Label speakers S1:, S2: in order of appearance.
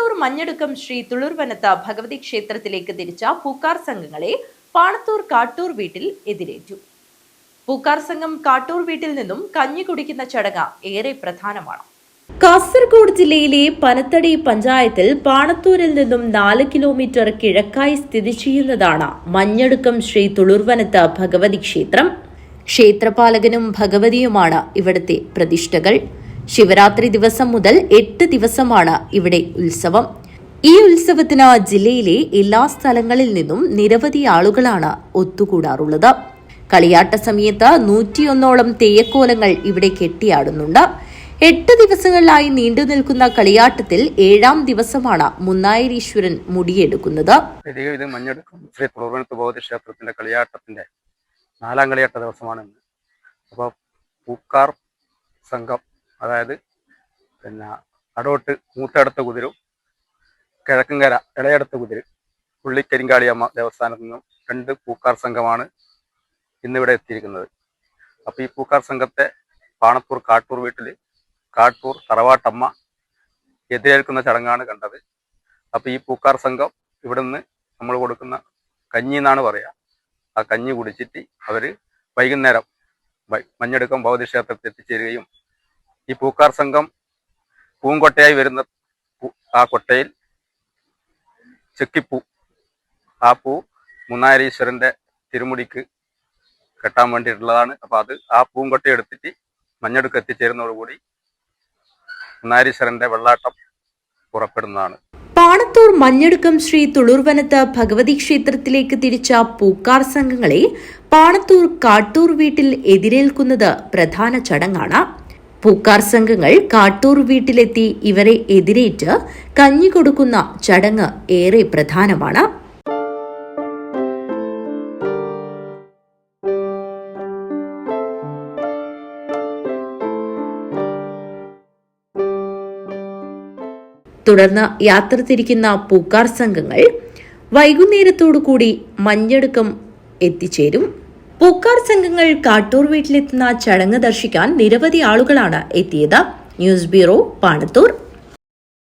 S1: പാണത്തൂർ മഞ്ഞടുക്കം ശ്രീ തുളുർവനത്ത ഭഗവതി ക്ഷേത്രത്തിലേക്ക് തിരിച്ച പൂക്കാർ സംഘങ്ങളെ പാണത്തൂർ കാട്ടൂർ വീട്ടിൽ എതിരേറ്റു. പൂക്കാർ സംഘം കാട്ടൂർ വീട്ടിൽ നിന്നും കഞ്ഞി കുടിക്കുന്ന ചടങ്ങ് ഏറെ പ്രധാനമാണ്. കാസർഗോഡ് ജില്ലയിലെ പനത്തടി പഞ്ചായത്തിൽ പാണത്തൂരിൽ നിന്നും നാല് കിലോമീറ്റർ കിഴക്കായി സ്ഥിതി ചെയ്യുന്നതാണ് മഞ്ഞടുക്കം ശ്രീ തുളുർവനത്ത് ഭഗവതി ക്ഷേത്രം. ക്ഷേത്രപാലകനും ഭഗവതിയുമാണ് ഇവിടുത്തെ പ്രതിഷ്ഠകൾ. ശിവരാത്രി ദിവസം മുതൽ എട്ട് ദിവസമാണ് ഇവിടെ ഉത്സവം. ഈ ഉത്സവത്തിന് ജില്ലയിലെ എല്ലാ സ്ഥലങ്ങളിൽ നിന്നും നിരവധി ആളുകളാണ് ഒത്തുകൂടാറുള്ളത്. കളിയാട്ട സമയത്ത് നൂറ്റിയൊന്നോളം തെയ്യക്കോലങ്ങൾ ഇവിടെ കെട്ടിയാടുന്നുണ്ട്. എട്ട് ദിവസങ്ങളിലായി നീണ്ടു നിൽക്കുന്ന കളിയാട്ടത്തിൽ ഏഴാം ദിവസമാണ് മുന്നായരീശ്വരൻ മുടിയെടുക്കുന്നത്.
S2: ഇത് മഞ്ഞെടുക്കും. ശ്രീ തുളർവനത്ത് ബോധക്ഷേത്രത്തിന്റെ ക്ഷേത്രത്തിന്റെ കളിയാട്ടത്തിന്റെ നാലാം കളിയാട്ട ദിവസമാണ് അപ്പോൾ പൂക്കാർ സംഘം അതായത് പിന്നെ അടോട്ട് മൂത്തടുത്ത കുതിരും കിഴക്കങ്കര ഇളയടുത്ത കുതിര് പുള്ളിക്കരിങ്കാളിയമ്മ ദേവസ്ഥാനത്ത് നിന്നും രണ്ട് പൂക്കാർ സംഘമാണ് ഇന്നിവിടെ എത്തിയിരിക്കുന്നത്. അപ്പോൾ ഈ പൂക്കാർ സംഘത്തെ പാണത്തൂർ കാട്ടൂർ വീട്ടിൽ കാട്ടൂർ തറവാട്ടമ്മ എതിരേൽക്കുന്ന ചടങ്ങാണ് കണ്ടത്. അപ്പോൾ ഈ പൂക്കാർ സംഘം ഇവിടുന്ന് നമ്മൾ കൊടുക്കുന്ന കഞ്ഞി എന്നാണ് പറയുക ആ കഞ്ഞി കുടിച്ചിട്ട് അവർ വൈകുന്നേരം മഞ്ഞെടുക്കം ഭൗതിക്ഷേത്രത്തിൽ ഭൗതി ക്ഷേത്രത്തിൽ എത്തിച്ചേരുകയും ഈ പൂക്കാർ സംഘം പൂങ്കൊട്ടയായി വരുന്ന ആ കൊട്ടയിൽ ചെക്കിപ്പൂ ആ പൂ മുന്നാരീശ്വരന്റെ തിരുമുടിക്ക് കെട്ടാൻ വേണ്ടിയിട്ടുള്ളതാണ്. അപ്പൊ അത് ആ പൂങ്കൊട്ട എടുത്തിട്ട് മഞ്ഞടുക്ക് എത്തിച്ചേരുന്നതോടുകൂടി മുന്നാരീശ്വരന്റെ വെള്ളാട്ടം പുറപ്പെടുന്നതാണ്.
S1: പാണത്തൂർ മഞ്ഞടുക്കം ശ്രീ തുളുർവനത്ത് ഭഗവതി ക്ഷേത്രത്തിലേക്ക് തിരിച്ച പൂക്കാർ സംഘങ്ങളെ പാണത്തൂർ കാട്ടൂർ വീട്ടിൽ എതിരേൽക്കുന്നത് പ്രധാന ചടങ്ങാണ്. പൂക്കാർ സംഘങ്ങൾ കാട്ടൂർ വീട്ടിലെത്തി ഇവരെ എതിരേറ്റ് കഞ്ഞി കൊടുക്കുന്ന ചടങ്ങ് ഏറെ പ്രധാനമാണ്. തുടർന്ന് യാത്ര തിരിക്കുന്ന പൂക്കാർ സംഘങ്ങൾ വൈകുന്നേരത്തോടു കൂടി മഞ്ഞടുക്കം എത്തിച്ചേരും. പൂക്കാർ സംഘങ്ങൾ കാട്ടൂർ വീട്ടിലെത്തുന്ന ചടങ്ങ് ദർശിക്കാൻ നിരവധി ആളുകളാണ് എത്തിയത്. News bureau Panathur.